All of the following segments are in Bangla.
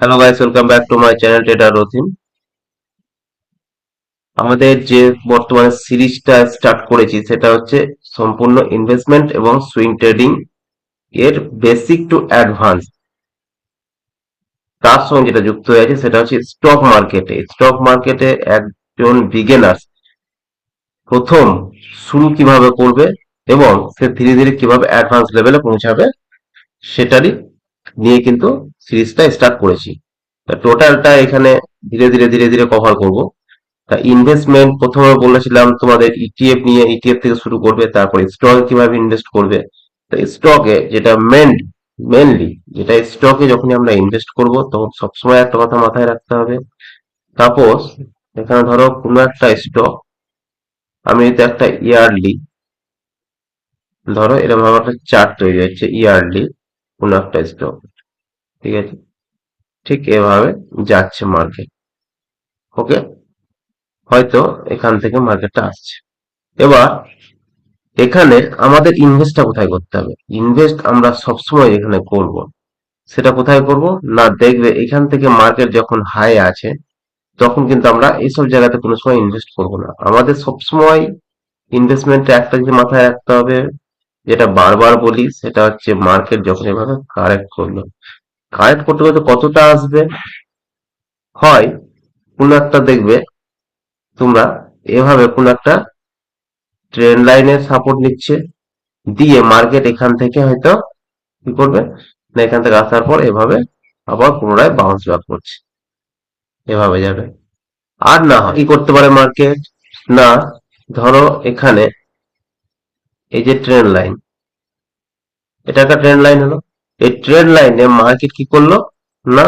Hello guys welcome back to my channel trader Rathin আমাদের যে বর্তমানে সিরিজটা স্টার্ট করেছি, সেটা হচ্ছে সম্পূর্ণ ইনভেস্টমেন্ট এবং সুইং ট্রেডিং এর বেসিক টু অ্যাডভান্স তার সঙ্গে যেটা যুক্ত হয়ে আছে, সেটা হচ্ছে স্টক মার্কেটে স্টক মার্কেটে একজন বিগেনার্স প্রথম শুরু কীভাবে করবে এবং সে ধীরে ধীরে কীভাবে অ্যাডভান্স লেভেলে পৌঁছাবে, সেটারই নিয়ে কিন্তু সিরিজটা স্টার্ট করেছি। টোটালটা এখানে ধীরে ধীরে ধীরে ধীরে কভার করব। তা ইনভেস্টমেন্ট প্রথমে বলেছিলাম তোমাদের ইটিএফ নিয়ে ইটিএফ থেকে শুরু করবে, তারপরে স্টকে কীভাবে ইনভেস্ট করবে। তো স্টকে যেটা মেন মেনলি যেটা স্টকে যখনই আমরা ইনভেস্ট করব, তখন সবসময় একটা কথা মাথায় রাখতে হবে। সাপোজ এখানে ধরো কোনো একটা স্টক আমি যদি একটা ইয়ারলি ধরো এরকম ভাবে একটা চার্ট তৈরি হচ্ছে ইয়ারলি কোনো একটা স্টক ঠিক আছে? ঠিক এভাবে যাচ্ছে মার্কেট ওকে হয়তো এখান থেকে মার্কেটটা আসছে। এবার, এখানে আমাদের ইনভেস্টটা কোথায় করতে হবে? ইনভেস্ট আমরা সবসময় এখানে করব। সেটা কোথায় করব? না, দেখবে এখান থেকে মার্কেট যখন হাই আছে, তখন কিন্তু আমরা এইসব জায়গাতে কোনো সময় ইনভেস্ট করব না। আমাদের সবসময় ইনভেস্টমেন্টে একটা জিনিস মাথায় রাখতে হবে। যেটা বারবার বলি, সেটা হচ্ছে মার্কেট যখন এভাবে কারেক্ট করল। কারেক্ট করতে করতে কতটা আসবে? হয়, কোনো একটা দেখবে, তোমরা এভাবে কোন একটা ট্রেন লাইনের সাপোর্ট নিচ্ছে, দিয়ে মার্কেট এখান থেকে হয়তো কি করবে? না, এখান থেকে আসার পর এভাবে আবার পুনরায় বাউন্স ব্যাক করছে। এভাবে যাবে। আর না কি করতে পারে মার্কেট না, ধরো এখানে এই যে ট্রেন লাইন এটা একটা ট্রেন লাইন হলো। এই ট্রেন লাইনে মার্কেট কি করল? না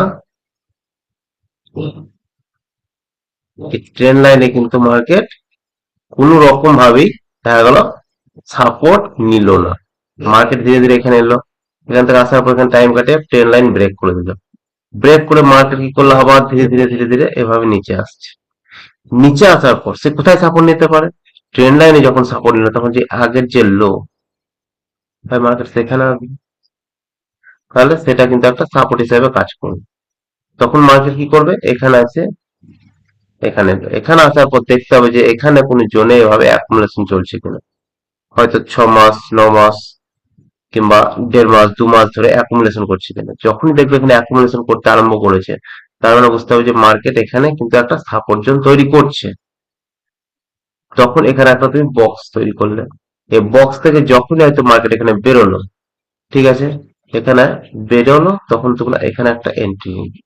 ট্রেন লাইনে কিন্তু মার্কেট কোনো রকম ভাবেই দেখা গেল সাপোর্ট নিল না। মার্কেট ধীরে ধীরে এখানে এলো। এখান থেকে আসার পর এখানে টাইম কাটে ট্রেন লাইন ব্রেক করে দিল। ব্রেক করে মার্কেট কি করল? আবার ধীরে ধীরে ধীরে ধীরে এভাবে নিচে আসছে। নিচে আসার পর সে কোথায় সাপোর্ট নিতে পারে? ট্রেন লাইনে যখন সাপোর্ট নিল, তখন যে আগের যে লো ভাই মার্কেট সেখানে আসবে তাহলে সেটা কিন্তু একটা সাপোর্ট হিসেবে কাজ করবে। তখন মার্কেট কি করবে? এখানে আছে, এখানে এখানে আসার পর দেখতে হবে যে এখানে কোনো জোনে এভাবে অ্যাকুমুলেশন চলছে কিনা। হয়তো ছ মাস, ন মাস কিংবা দেড় মাস, দু মাস ধরে অ্যাকুমুলেশন করছে কিনা। যখনই দেখবে এখানে অ্যাকুমুলেশন করতে আরম্ভ করেছে, তার মানে বুঝতে হবে যে মার্কেট এখানে কিন্তু একটা সাপোর্ট জোন তৈরি করছে। তখন এখানে একটা তুমি বক্স তৈরি করলে। এই বক্স থেকে যখনই হয়তো মার্কেট এখানে বেরোলো, ঠিক আছে? এখানে বেরোলো, তখন তোমরা এখানে একটা এন্ট্রি নিবে।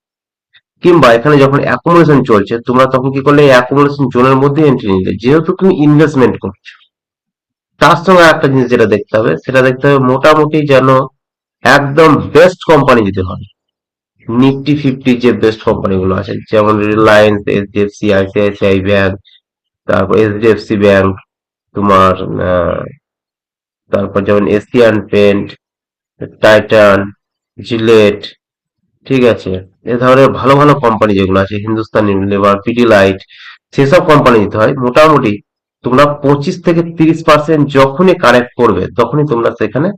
কিংবা এখানে যখন অ্যাকুমুলেশন চলছে, তোমরা তখন কি করলে, এই অ্যাকুমুলেশন জোনের মধ্যে এন্ট্রি নিলে। যেহেতু তুমি ইনভেস্টমেন্ট করছ, তার সঙ্গে একটা জিনিস যেটা দেখতে হবে, সেটা দেখতে হবে মোটামুটি যেন একদম বেস্ট কোম্পানি যদি হয় নিফটি ফিফটি যে বেস্ট কোম্পানি গুলো আছে, যেমন রিলায়েন্স এইচডিএফসি আইসিআইসিআই ব্যাংক তারপর এইচডিএফসি ব্যাংক তোমার তারপর যেমন এশিয়ান পেন্ট টাইটান জিলেট ঠিক আছে? এ ধরনের ভালো ভালো কোম্পানি যেগুলো আছে হিন্দুস্তান ইউনিলিভার পিডিলাইট সেসব কোম্পানি নিতে হয়। মোটামুটি তোমরা পঁচিশ থেকে তিরিশ পার্সেন্ট যখনই কানেক্ট করবে, তখনই তোমরা সেখানে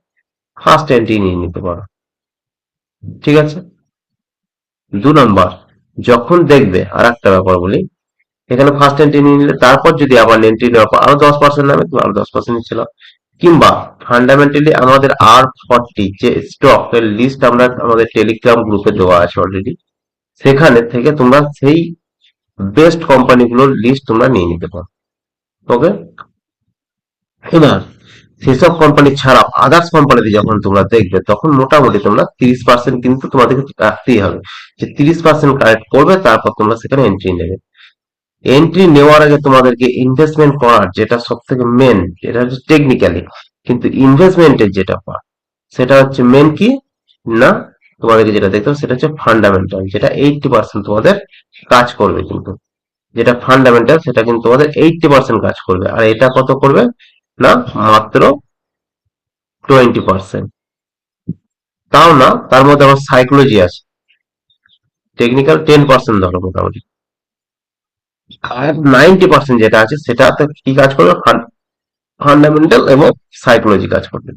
ফার্স্ট এন্ট্রি নিয়ে নিতে পারো। ঠিক আছে? দু নম্বর যখন দেখবে আর একটা ব্যাপার বলি এখানে ফার্স্ট এন্ট্রি নিয়ে নিলে, তারপর যদি আবার এন্ট্রি নেওয়ার পর আরও দশ পার্সেন্ট নামে তুমি আরও দশ পার্সেন্ট নিচ্ছিল কিংবা ফান্ডামেন্টালি আমাদের আর ফর্টি যে স্টক এর লিস্ট আমরা আমাদের টেলিগ্রাম গ্রুপে দেওয়া আছে অলরেডি সেখানে থেকে তোমরা সেই বেস্ট কোম্পানিগুলোর লিস্ট তোমরা নিয়ে নিতে পারো। ওকে এবার, সেসব কোম্পানি ছাড়াও আদার্স কোম্পানিতে যখন তোমরা দেখবে, তখন মোটামুটি তোমরা তিরিশ পার্সেন্ট কিন্তু তোমাদেরকে রাখতেই হবে। যে তিরিশ পার্সেন্ট কালেক্ট করবে, তারপর তোমরা সেখানে এন্ট্রি নেবে। এন্ট্রি নেওয়ার আগে তোমাদেরকে ইনভেস্টমেন্ট করার যেটা সব থেকে মেন এটা হচ্ছে টেকনিক্যালি কিন্তু ইনভেস্টমেন্টের যেটা পার্ট সেটা হচ্ছে মেন কি? না, তোমাদেরকে যেটা দেখতে হবে সেটা হচ্ছে ফান্ডামেন্টাল যেটা এইটটি পার্সেন্ট তোমাদের কাজ করবে কিন্তু। যেটা ফান্ডামেন্টাল সেটা কিন্তু তোমাদের এইটটি পার্সেন্ট কাজ করবে। আর এটা কত করবে? না, মাত্র টোয়েন্টি পার্সেন্ট তাও না, তার মধ্যে আবার সাইকোলজি আছে। টেকনিক্যাল টেন পার্সেন্ট ধরো মোটামুটি। আর নাইনটি পার্সেন্ট যেটা আছে, সেটাতে কি কাজ করবে? ফান্ডামেন্টাল এবং সাইকোলজি কাজ করবে।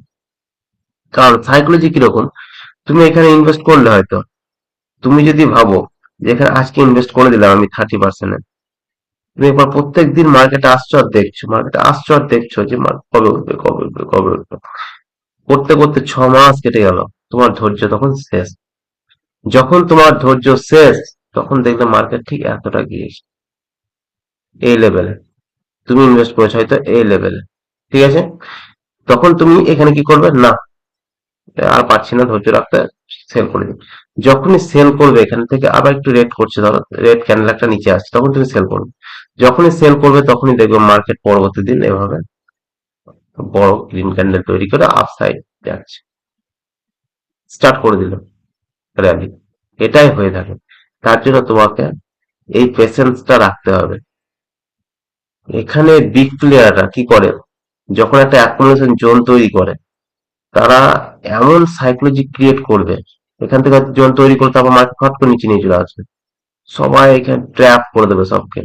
কারণ সাইকোলজি কীরকম? তুমি এখানে ইনভেস্ট করলে হয়তো, তুমি যদি ভাবো যে এখানে আজকে ইনভেস্ট করে দিলাম আমি থার্টি পার্সেন্ট তুমি একবার প্রত্যেক দিন মার্কেটে আর দেখছ মার্কেটে আর দেখছ যে কবে উঠবে কবে উঠবে কবে উঠবে। করতে করতে ছ মাস কেটে গেল, তোমার ধৈর্য তখন শেষ। যখন তোমার ধৈর্য শেষ, তখন দেখবে মার্কেট ঠিক এতটা গিয়েছে। এই লেভেলে তুমি ইনভেস্ট করেছ হয়তো এই লেভেলে ঠিক আছে? তখন তুমি এখানে কি করবে? না। আর পাচ্ছি না, ধৈর্য রাখতে সেল করে দিই যখনই সেল করবে, এখান থেকে আবার একটু রেড করছে, ধরো রেড ক্যান্ডেল একটা নিচে আসছে, তখন তুমি সেল করবে। যখনই সেল করবে, তখনই দেখবে মার্কেট পরবর্তী দিন এভাবে বড় গ্রিন ক্যান্ডেল তৈরি করে আপ সাইড যাচ্ছে। স্টার্ট করে দিল র্যালি এটাই হয়ে থাকে। তার জন্য তোমাকে এই পেশেন্সটা রাখতে হবে। এখানে বিগ প্লেয়াররা কি করে? যখন একটা অ্যাকোমোডেশন জোন তৈরি করে, তারা এমন সাইকোলজি ক্রিয়েট করবে, এখান থেকে জোন তৈরি করে তারপর মার্কেট ফট করে নিচে নিয়ে চলে আসবে। সবাই এখানে ট্র্যাপ করে দেবে সবকে,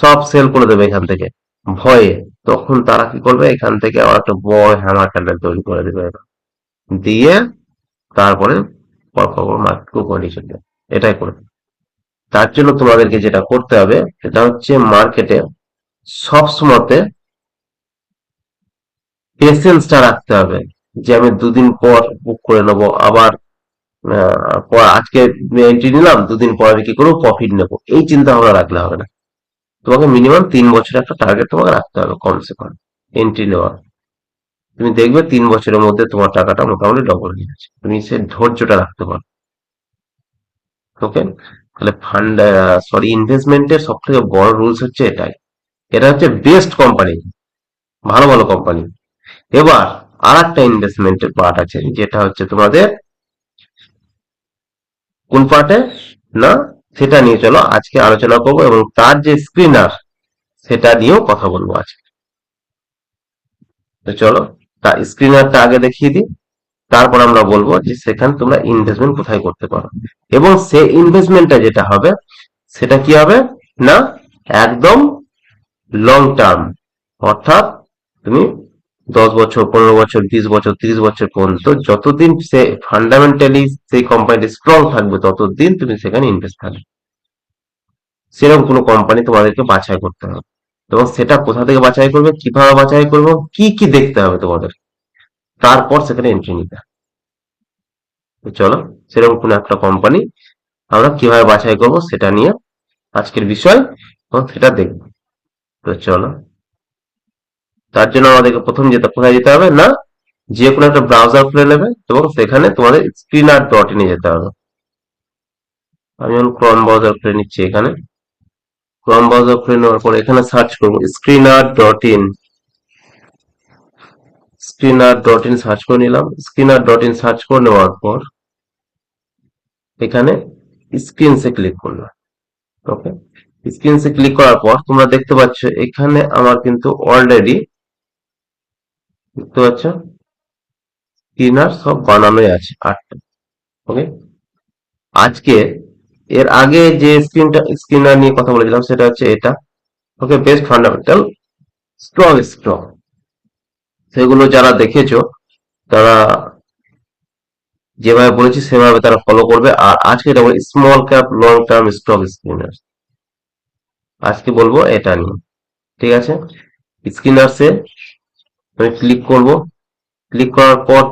সব সেল করে দেবে এখান থেকে। ভয়ে তখন তারা কি করবে? এখান থেকে আবার একটা বড় হ্যামার ক্যান্ডেল তৈরি করে দেবে। দিয়ে তারপরে পরপর মার্কেট উপরে নিচে যাবে। এটাই করবে। তার জন্য তোমাদেরকে যেটা করতে হবে, সেটা হচ্ছে মার্কেটে সবসময়তে পেশেন্সটা রাখতে হবে যে আমি দুদিন পর বুক করে নেব, আবার পর- আজকে এন্ট্রি নিলাম, দুদিন পর আমি কি করব? প্রফিট নেব। এই চিন্তা ভাবনা রাখলে হবে না। তোমাকে মিনিমাম তিন বছরের একটা টার্গেট তোমাকে রাখতে হবে কমসে কম এন্ট্রি নেওয়ার। তুমি দেখবে তিন বছরের মধ্যে তোমার টাকাটা মোটামুটি ডবল হয়ে গেছে। তুমি সে ধৈর্যটা রাখতে পারো। ওকে তাহলে ফান্ড সরি ইনভেস্টমেন্টের সব থেকে বড় রুলস হচ্ছে এটাই। এটা হচ্ছে বেস্ট কোম্পানি ভালো ভালো কোম্পানি এবার আর একটা ইনভেস্টমেন্টের পার্ট আছে, যেটা হচ্ছে তোমাদের কোন পার্টে না, সেটা নিয়ে চলো, আজকে আলোচনা করব এবং তার যে স্ক্রিনার সেটা নিয়েও কথা বলব আজকে। তো চলো, তা স্ক্রিনারটা আগে দেখিয়ে দিই, তারপর আমরা বলব যে সেখানে তোমরা ইনভেস্টমেন্ট কোথায় করতে পারো। এবং সে ইনভেস্টমেন্টটা যেটা হবে, সেটা কি হবে? না, একদম লং টার্ম অর্থাৎ তুমি দশ বছর, পনেরো বছর বিশ বছর, তিরিশ বছর পর্যন্ত যতদিন সে ফান্ডামেন্টালি সেই কোম্পানিটি স্ট্রং থাকবে, ততদিন তুমি সেখানে ইনভেস্ট থাকবে। সেরকম কোনো কোম্পানি তোমাদেরকে বাছাই করতে হবে। এবং সেটা কোথা থেকে বাছাই করবে, কীভাবে বাছাই করব, কি কি দেখতে হবে তোমাদের। তারপর সেখানে এন্ট্রি নিতে চলো, সেরকম কোনো একটা কোম্পানি আমরা কীভাবে বাছাই করব সেটা নিয়ে আজকের বিষয়, এবং সেটা দেখব। তো চলো। তার জন্য আমাদেরকে প্রথম যেতে কোথায় যেতে হবে না, যে কোনো একটা ব্রাউজার খুলে নেবে এবং সেখানে তোমাদের স্ক্রিনার ডট ইনে যেতে হবে। আমি এখন ক্রম ব্রাউজার খুলে নিচ্ছি এখানে। ক্রম ব্রাউজার খুলে নেওয়ার পর এখানে সার্চ করব screener dot in screener dot in search করে নিলাম। স্ক্রিনার ডট ইন সার্চ করে নেওয়ার পর এখানে স্ক্রিনসে ক্লিক করলাম। ওকে স্ক্রিনসে ক্লিক করার পর তোমরা দেখতে পাচ্ছ এখানে আমার কিন্তু অলরেডি দেখতে পাচ্ছ স্ক্রিনার সব বানানোই আছে আটটা ওকে আজকে এর আগে যে স্ক্রিনটা স্ক্রিনার নিয়ে কথা বলেছিলাম সেটা হচ্ছে এটা okay best fundamental strong strong সেগুলো যারা দেখেছ, তারা যেভাবে বলেছি সেভাবে তারা ফলো করবে। আর আজকে এটা small cap long term stock screener আজকে বলব এটা নিয়ে। ঠিক আছে? স্ক্রিনার্সে আমি ক্লিক করব। ক্লিক করার পর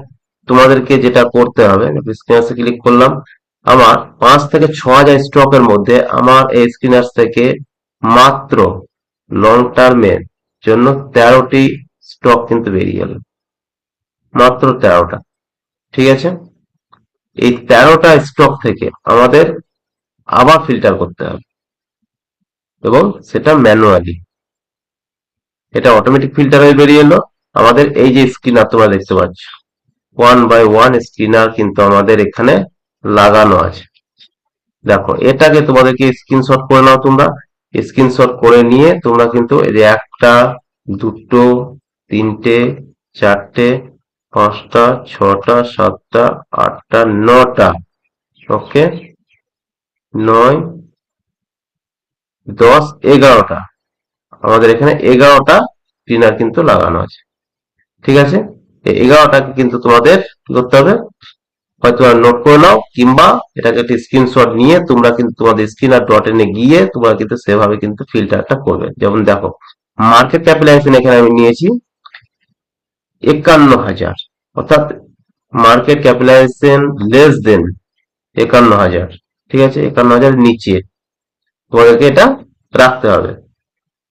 তোমাদেরকে যেটা করতে হবে স্ক্রিনার্সে ক্লিক করলাম। আমার পাঁচ থেকে ছ হাজার স্টকের মধ্যে আমার এই স্ক্রিনার্স থেকে মাত্র লং টার্মের জন্য তেরোটি স্টক কিন্তু বেরিয়ে গেল। মাত্র তেরোটা। ঠিক আছে? এই তেরোটা স্টক থেকে আমাদের আবার ফিল্টার করতে হবে। এবং সেটা ম্যানুয়ালি এটা অটোমেটিক ফিল্টার হয়ে বেরিয়ে এলো। আমাদের এই যে স্ক্রিনার তোমরা দেখতে পাচ্ছ ওয়ান বাই ওয়ান স্ক্রিনার কিন্তু আমাদের এখানে লাগানো আছে। দেখো, এটাকে তোমাদেরকে স্ক্রিনশট করে নাও তোমরা। স্ক্রিনশট করে নিয়ে তোমরা কিন্তু এই যে একটা, দুটো, তিনটে, চারটে, পাঁচটা, ছটা, সাতটা, আটটা, নটা ওকে নয় দশ এগারোটা। আমাদের এখানে এগারোটা ক্লিনার কিন্তু লাগানো আছে। ঠিক আছে? এগারোটাকে কিন্তু তোমাদের কি করতে হবে? হয়তো নোট করে নাও, কিংবা এটাকে একটা স্ক্রিনশট নিয়ে তোমরা কিন্তু তোমাদের স্ক্রিন আর ডট এনে গিয়ে তোমরা কিন্তু সেভাবে কিন্তু ফিল্টারটা করবে। যেমন দেখো মার্কেট ক্যাপিটালাইজেশন এখানে আমি নিয়েছি একান্ন হাজার অর্থাৎ মার্কেট ক্যাপিটালাইজেশন লেস দেন একান্ন হাজার ঠিক আছে? একান্ন হাজার নিচে। তোমাদেরকে এটা রাখতে হবে।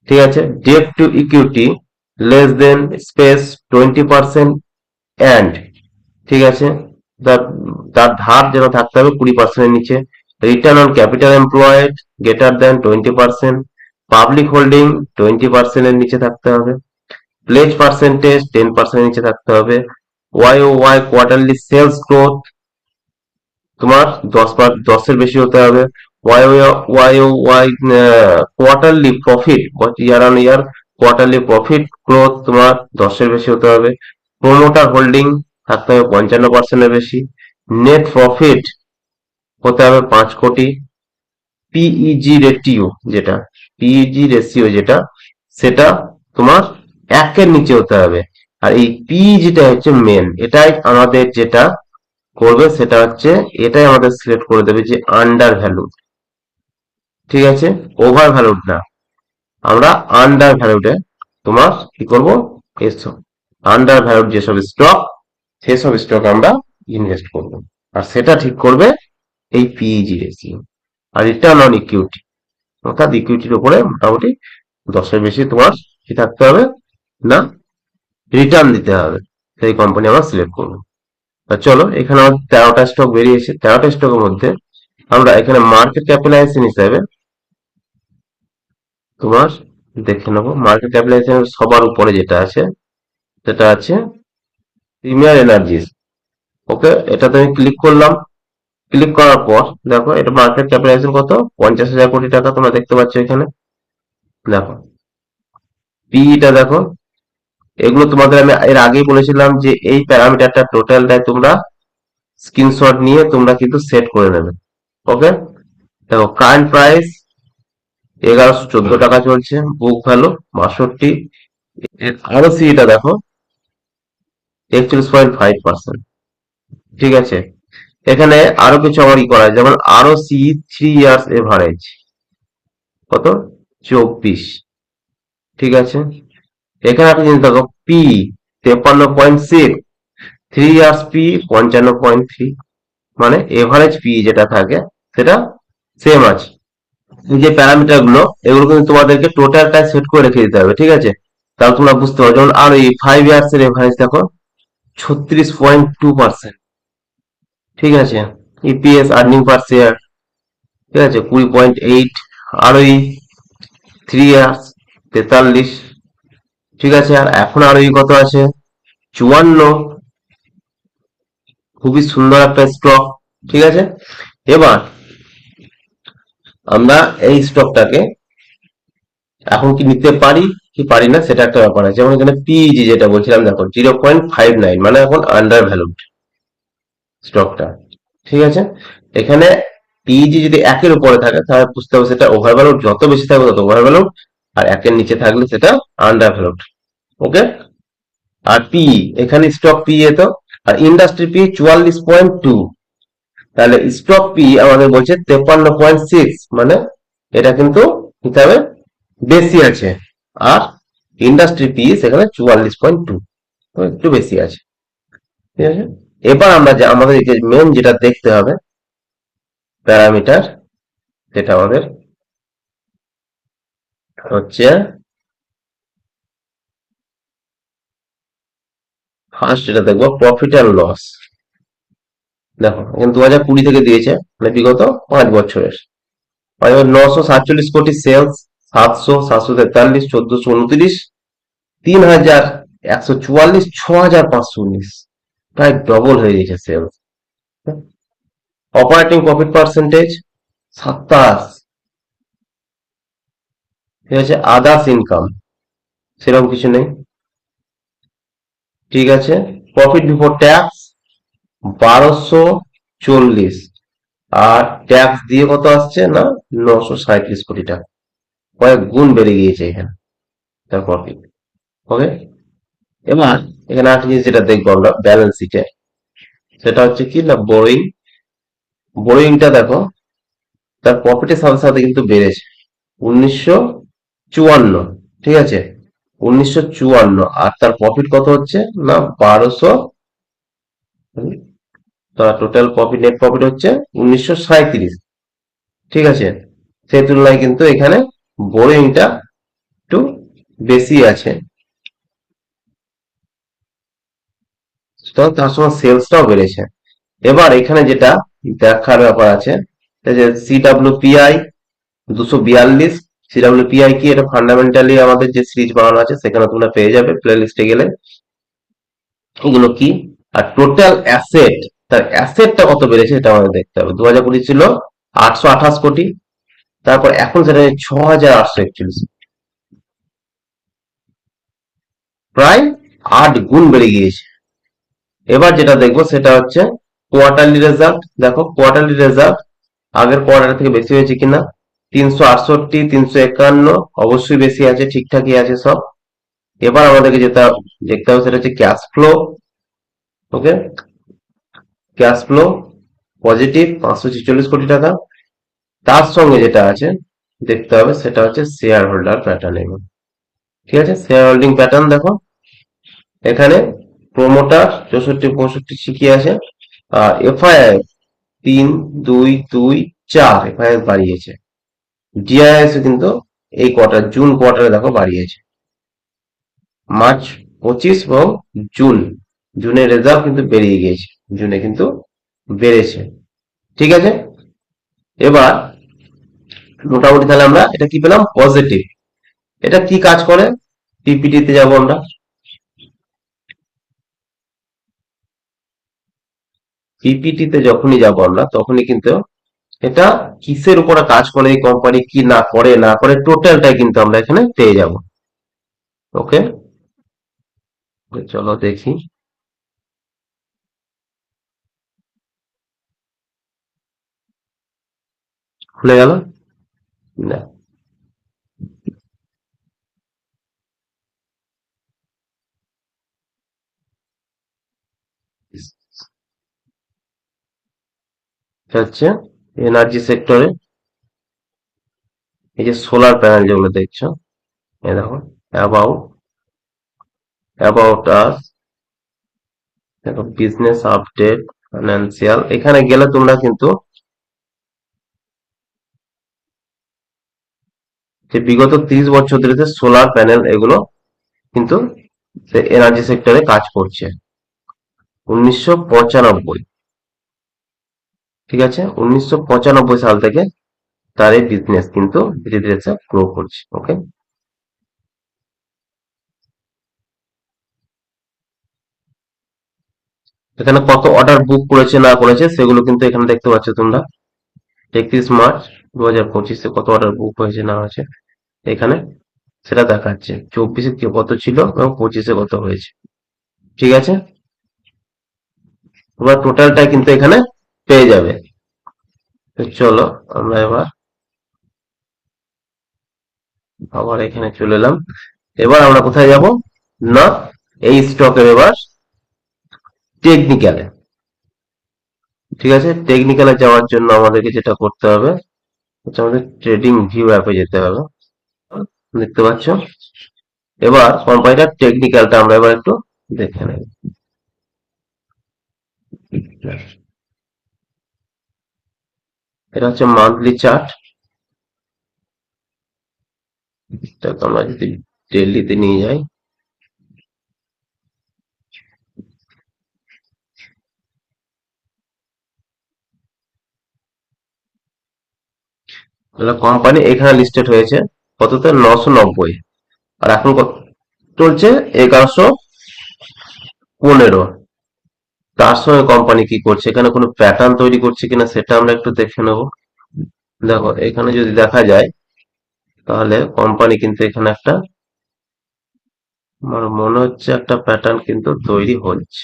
ঠিক আছে? Debt to equity less than space twenty percent and ঠিক আছে? তার ধার যেন থাকতে হবে কুড়ি পার্সেন্টের নিচে। Return on capital employed greater than twenty percent public holding twenty পার্সেন্টের নিচে থাকতে হবে। প্লেজ পার্সেন্টেজ টেন পার্সেন্টের নিচে থাকতে হবে। Y O Y quarterly sales growth তোমার দশ দশের বেশি হতে হবে। Quarterly profit year on year quarterly profit growth তোমার দশের বেশি হতে হবে। প্রোমোটার হোল্ডিং থাকতে হবে পঞ্চান্ন পার্সেন্টের বেশি। নেট প্রফিট হতে হবে পাঁচ কোটি। পিইজি রেটিও যেটা পিইজি রেশিও যেটা, সেটা তোমার একের নিচে হতে হবে। আর এই পিইজিটা হচ্ছে মেন এটাই আমাদের যেটা করবে, সেটা হচ্ছে এটাই আমাদের সিলেক্ট করে দেবে যে আন্ডার ভ্যালু ঠিক আছে? ওভার ভ্যালুড না আমরা আন্ডার ভ্যালুডে তোমার কি করব? এসব আন্ডার ভ্যালুড যেসব স্টক সেসব স্টক আমরা ইনভেস্ট করব। আর সেটা ঠিক করবে এই পিইজি রেশিও আর রিটার্ন অন ইকুইটি অর্থাৎ ইকুইটির উপরে মোটামুটি দশের বেশি তোমার কি থাকতে হবে? না রিটার্ন দিতে হবে। সেই কোম্পানি আমরা সিলেক্ট করব। তা চলো, এখানে আমাদের তেরোটা স্টক বেরিয়েছে। তেরোটা স্টকের মধ্যে আমরা এখানে মার্কেট ক্যাপিটালাইজেশন হিসাবে তোমার দেখে নেব। মার্কেট ক্যাপিটালাইজেশন সবার উপরে যেটা আছে, সেটা আছে প্রিমিয়ার এনার্জিস ওকে এটাতে আমি ক্লিক করলাম। ক্লিক করার পর, দেখো, এটা মার্কেট ক্যাপিটালাইজেশন কত? পঞ্চাশ হাজার কোটি টাকা তোমরা দেখতে পাচ্ছ এখানে। দেখো পিইটা দেখো। এগুলো তোমাদের আমি এর আগেই বলেছিলাম যে এই প্যারামিটারটা টোটালটাই তোমরা স্ক্রিনশট নিয়ে তোমরা কিন্তু সেট করে নেবে। ওকে দেখো কারেন্ট প্রাইস এগারোশো চোদ্দ টাকা চলছে বুক ভ্যালু বাষট্টি। আরও সিটা দেখো, একচল্লিশ পয়েন্ট ফাইভ পার্সেন্ট ঠিক আছে? এখানে আরও কিছু আমার ই করা যেমন আরও সি থ্রি ইয়ার্স এভারেজ কত? চব্বিশ। ঠিক আছে? এখানে একটা জিনিস দেখো P তেপান্ন point six three years P পঞ্চান্ন পয়েন্ট থ্রি মানে এভারেজ পি যেটা থাকে, সেটা সেম আছে। যে প্যারামিটারগুলো, এগুলো কিন্তু তোমাদেরকে টোটালটা সেট করে রেখে দিতে হবে, ঠিক আছে? তাহলে তোমরা বুঝতে পারো যেমন আর এই ফাইভ ইয়ার্স এর এভারেজ দেখো, ছত্রিশ পয়েন্ট টু পার্সেন্ট ঠিক আছে? ইপিএস আর্নিং পার শেয়ার ঠিক আছে? কুড়ি পয়েন্ট এইট আর ওই থ্রি ইয়ার্স তেতাল্লিশ, ঠিক আছে? আর এখন আর ওই কত আছে? চুয়ান্ন। খুবই সুন্দর একটা স্টক ঠিক আছে? এবার আমরা এই স্টকটাকে এখন কি নিতে পারি, কি পারি না, সেটা একটা ব্যাপার আছে। যেমন এখানে পিজি যেটা বলছিলাম, দেখো জিরো পয়েন্ট ফাইভ নাইন মানে এখন আন্ডার ভ্যালুড স্টকটা ঠিক আছে? এখানে পিজি যদি একের উপরে থাকে, তাহলে বুঝতে হবে সেটা ওভার ভ্যালুড যত বেশি থাকবে, তত ওভার ভ্যালুড আর একের নিচে থাকলে সেটা আন্ডার ভ্যালুড ওকে? আর পি এখানে স্টক পি তো, আর ইন্ডাস্ট্রি পি চুয়াল্লিশ পয়েন্ট টু তাহলে স্টক পি আমাদের বলছে তেপান্ন পয়েন্ট সিক্স মানে এটা কিন্তু হিসাবে বেশি আছে। আর ইন্ডাস্ট্রি পি সেখানে চুয়াল্লিশ পয়েন্ট টু একটু বেশি আছে। ঠিক আছে? এবার আমরা যে, আমাদের মেন যেটা দেখতে হবে প্যারামিটার যেটা আমাদের হচ্ছে ফার্স্ট যেটা দেখব প্রফিট অ্যান্ড লস দেখো, এখানে দু হাজার কুড়ি থেকে দিয়েছে মানে বিগত পাঁচ বছরের। নশো সাতচল্লিশ কোটি সেলস সাতশো সাতশো তেতাল্লিশ, চোদ্দশো উনত্রিশ তিন হাজার একশো চুয়াল্লিশ ছ হাজার পাঁচশো উনিশ। প্রায় ডবল হয়ে গেছে সেলস অপারেটিং প্রফিট পার্সেন্টেজ সাতাশ। ঠিক আছে আদার্স ইনকাম সেরকম কিছু নেই। ঠিক আছে প্রফিট বিফোর ট্যাক্স বারোশো চল্লিশ। আর ট্যাক্স দিয়ে কত আসছে না? নশো সাঁত্রিশ কোটি টাকা। কয়েক গুণ বেড়ে গিয়েছে এখানে। তার প্রফিট ওকে এবার এখানে একটা জিনিস যেটা দেখব আমরা ব্যালেন্স শিটে সেটা হচ্ছে কি না বোরিং বোরিংটা দেখো, তার প্রফিটের সাথে সাথে কিন্তু বেড়েছে। উনিশশো চুয়ান্ন, ঠিক আছে? উনিশশো চুয়ান্ন। আর তার প্রফিট কত হচ্ছে না? বারোশো তার টোটাল প্রফিট নেট প্রফিট হচ্ছে উনিশশো ঠিক আছে? সেই তুলনায় কিন্তু এখানে বোরিংটা একটু বেশি আছে। তার সঙ্গে সেলসটাও বেড়েছে। এবার এখানে যেটা দেখার ব্যাপার আছে যে সিডাব্লিউপিআই দুশো বিয়াল্লিশ সিডাব্লিউপিআই কি এটা ফান্ডামেন্টালি আমাদের যে সিরিজ বানানো আছে, সেখানে তোমরা পেয়ে যাবে প্লে লিস্টে গেলে। এগুলো কি? আর টোটাল অ্যাসেট তার অ্যাসেটটা কত বেড়েছে এটা আমাদের দেখতে হবে। দু হাজার কুড়ি ছিল আটশো আঠাশ কোটি, তারপর এখন সেটা ছ হাজার আটশো একচল্লিশ। প্রায় আট গুণ বেড়ে গিয়েছে। এবার যেটা দেখব সেটা হচ্ছে কোয়ার্টারলি রেজাল্ট দেখো কোয়ার্টারলি রেজাল্ট আগের কোয়ার্টার থেকে বেশি হয়েছে কিনা? তিনশো আটষট্টি, তিনশো একান্ন, অবশ্যই বেশি আছে, ঠিকঠাকই আছে সব। এবার আমাদেরকে যেটা দেখতে হবে সেটা হচ্ছে cash flow okay cash flow positive পাঁচশো ছেচল্লিশ কোটি টাকা। তার সঙ্গে যেটা আছে, দেখতে হবে, সেটা হচ্ছে শেয়ার হোল্ডার প্যাটার্ন এবং ঠিক আছে? শেয়ার হোল্ডিং প্যাটার্ন দেখো। এখানে প্রোমোটার চৌষট্টি, পঁয়ষট্টি শিখিয়ে আছে। আর এফআইআই তিন, দুই দুই, চার এফআইআই বাড়িয়েছে। ডিআইএস কিন্তু এই কোয়ার্টার জুন কোয়ার্টারে দেখো বাড়িয়েছে। মার্চ পঁচিশ এবং জুন। জুনের রেজাল্ট কিন্তু বেরিয়ে গিয়েছে। জুনে কিন্তু বেড়েছে। ঠিক আছে? এবার মোটামুটি তাহলে আমরা এটা কি পেলাম? পজিটিভ এটা কি কাজ করে? পিপিটিতে যাব আমরা। পিপিটিতে যখনই যাব আমরা, তখনই কিন্তু এটা কিসের উপরে কাজ করে এই কোম্পানি কি না করে না করে টোটালটাই কিন্তু আমরা এখানে পেয়ে যাব। ওকে চলো দেখি। খুলে গেল? না। হচ্ছে এনার্জি সেক্টরে এই যে সোলার প্যানেল যেগুলো দেখছ এই দেখো অ্যাবাউট অ্যাবাউট আস দেখো বিজনেস আপডেট ফাইন্যান্সিয়াল এখানে গেলে তোমরা কিন্তু যে বিগত তিরিশ বছর ধরে সোলার প্যানেল এগুলো কিন্তু এনার্জি সেক্টরে কাজ করছে। উনিশশো পঁচানব্বই। ঠিক আছে? উনিশশো পঁচানব্বই সাল থেকে তার এই বিজনেস কিন্তু ধীরে ধীরে গ্রো করছে ওকে এখানে কত অর্ডার বুক করেছে না করেছে সেগুলো কিন্তু এখানে দেখতে পাচ্ছ তোমরা। একত্রিশ মার্চ দু হাজার পঁচিশে কত অর্ডার বুক হয়েছে না হয়েছে। এখানে সেটা দেখাচ্ছে। চব্বিশে কত ছিল এবং পঁচিশে কত হয়েছে। ঠিক আছে? এবার টোটালটা কিন্তু এখানে পেয়ে যাবে। চলো আমরা এবার আবার এখানে চলে এলাম। এবার আমরা কোথায় যাব? না, এই স্টকের এবার টেকনিক্যালে ঠিক আছে? টেকনিক্যালে যাওয়ার জন্য আমাদেরকে যেটা করতে হবে আমাদের ট্রেডিং ভিউ অ্যাপে যেতে হবে। দেখতে পাচ্ছ? এবার কোম্পানিটার টেকনিক্যালটা আমরা এবার একটু দেখে নেব। এটা হচ্ছে মান্থলি চার্ট আমরা যদি ডেলিতে নিয়ে যাই। কোম্পানি এখানে লিস্টেড হয়েছে। কততে? নশো নব্বই। আর এখন চলছে? এগারোশো পনেরো। তার সঙ্গে কোম্পানি কি করছে? এখানে কোনো প্যাটার্ন তৈরি করছে কিনা সেটা আমরা একটু দেখে নেব। দেখো, এখানে যদি দেখা যায়, তাহলে কোম্পানি কিন্তু এখানে একটা আমার মনে হচ্ছে একটা প্যাটার্ন কিন্তু তৈরি হচ্ছে।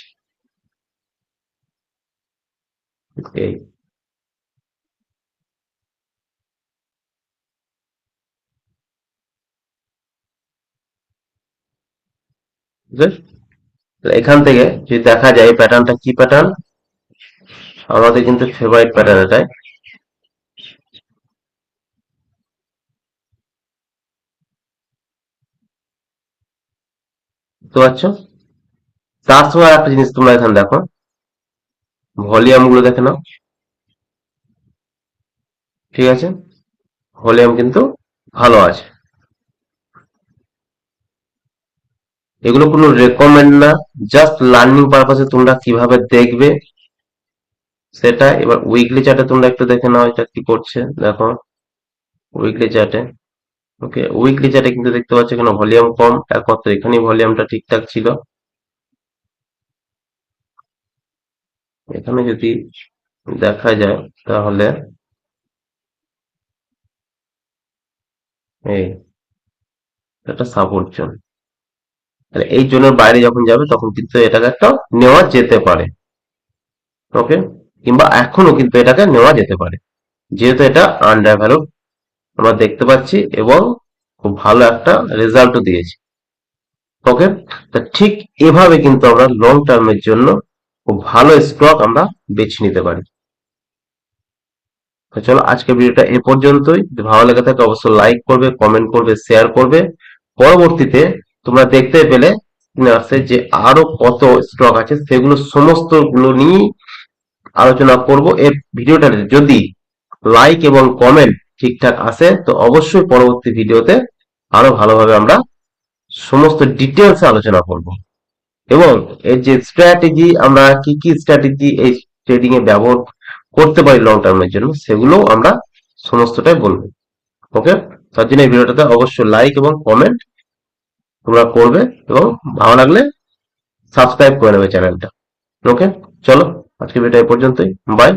এই এখান থেকে যদি দেখা যায় প্যাটার্নটা কি প্যাটার্ন আমাদের কিন্তু ফেভারিট প্যাটার্ন এটাই। বুঝতে পারছ? তার সময় একটা জিনিস তোমরা এখানে দেখো। ভলিউমগুলো দেখে নাও। ঠিক আছে? ভলিউম কিন্তু ভালো আছে। এগুলো কোনো রেকমেন্ড না জাস্ট লার্নিং পারপাসে তোমরা কীভাবে দেখবে সেটা, এবার উইকলি চার্টে তোমরা একটু দেখে নাও এটা কি করছে, দেখো উইকলি চার্টে ওকে উইকলি চার্টে কিন্তু দেখতে পাচ্ছ এখানে ভলিউম কম একমাত্র এখানেই ভলিউমটা ঠিকঠাক ছিল। এখানে যদি দেখা যায় তাহলে, এই একটা সাপোর্ট জোন তাহলে এই জোনের বাইরে যখন যাবে, তখন কিন্তু এটাকে একটা নেওয়া যেতে পারে। ওকে কিংবা এখনও কিন্তু এটাকে নেওয়া যেতে পারে। যেহেতু এটা আন্ডার ভ্যালু আমরা দেখতে পাচ্ছি এবং খুব ভালো একটা রেজাল্টও দিয়েছে। ওকে তা ঠিক এভাবে কিন্তু আমরা লং টার্মের জন্য খুব ভালো স্টক আমরা বেছে নিতে পারি। চলো আজকে ভিডিওটা এ পর্যন্তই। ভালো লেগে থাকে, অবশ্যই লাইক করবে কমেন্ট করবে শেয়ার করবে। পরবর্তীতে তোমরা দেখতে পেলে স্ক্রিনে যে আরও কত স্টক আছে, সেগুলো সমস্তগুলো নিয়ে আলোচনা করব। এই ভিডিওটাতে যদি লাইক এবং কমেন্ট ঠিকঠাক আসে, তো অবশ্যই পরবর্তী ভিডিওতে আরও ভালোভাবে আমরা সমস্ত ডিটেলসে আলোচনা করব। এবং এর যে স্ট্র্যাটেজি আমরা কি কি স্ট্র্যাটেজি এই ট্রেডিং এ ব্যবহার করতে পারি লং টার্মের জন্য, সেগুলো আমরা সমস্তটাই বলব। ওকে তার জন্য এই ভিডিওটাতে অবশ্যই লাইক এবং কমেন্ট তোমরা করবে এবং ভালো লাগলে সাবস্ক্রাইব করে নেবে চ্যানেলটা ওকে চলো আজকে ভিডিওটা এই পর্যন্তই। বাই